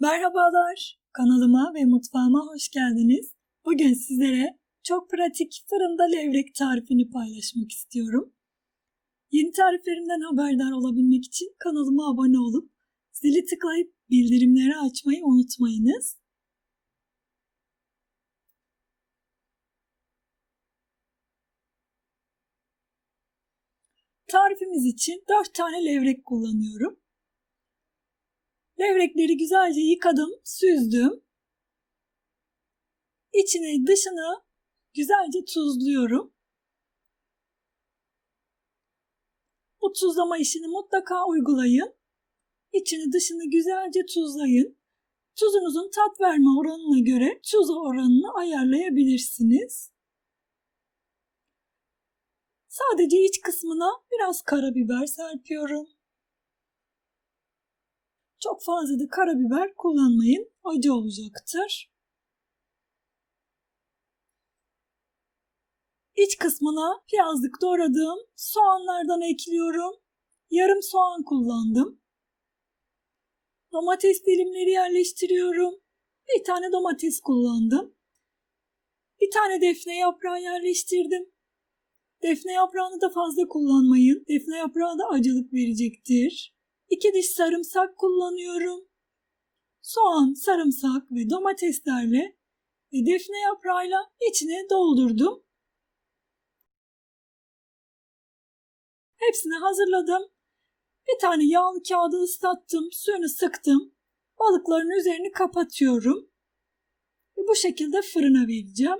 Merhabalar, kanalıma ve mutfağıma hoş geldiniz. Bugün sizlere çok pratik fırında levrek tarifini paylaşmak istiyorum. Yeni tariflerimden haberdar olabilmek için kanalıma abone olup zili tıklayıp bildirimleri açmayı unutmayınız. Tarifimiz için 4 tane levrek kullanıyorum. Levrekleri güzelce yıkadım, süzdüm. İçini dışını güzelce tuzluyorum. Bu tuzlama işini mutlaka uygulayın. İçini dışını güzelce tuzlayın. Tuzunuzun tat verme oranına göre tuz oranını ayarlayabilirsiniz. Sadece iç kısmına biraz karabiber serpiyorum. Çok fazla da karabiber kullanmayın. Acı olacaktır. İç kısmına piyazlık doğradığım soğanlardan ekliyorum. Yarım soğan kullandım. Domates dilimleri yerleştiriyorum. Bir tane domates kullandım. Bir tane defne yaprağı yerleştirdim. Defne yaprağını da fazla kullanmayın. Defne yaprağı da acılık verecektir. 2 diş sarımsak kullanıyorum. Soğan, sarımsak ve domateslerle ve defne yaprağıyla içine doldurdum. Hepsini hazırladım. Bir tane yağlı kağıdı ıslattım, suyunu sıktım. Balıkların üzerini kapatıyorum. Ve bu şekilde fırına vereceğim.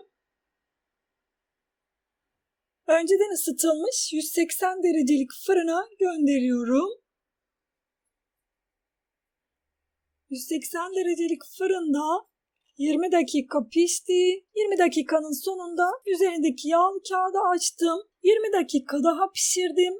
Önceden ısıtılmış 180 derecelik fırına gönderiyorum. 180 derecelik fırında 20 dakika pişti. 20 dakikanın sonunda üzerindeki yağlı kağıdı açtım. 20 dakika daha pişirdim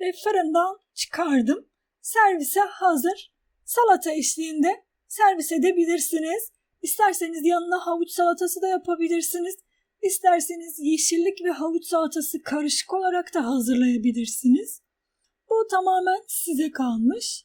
ve fırından çıkardım. Servise hazır. Salata eşliğinde servis edebilirsiniz. İsterseniz yanına havuç salatası da yapabilirsiniz. İsterseniz yeşillik ve havuç salatası karışık olarak da hazırlayabilirsiniz. Bu tamamen size kalmış.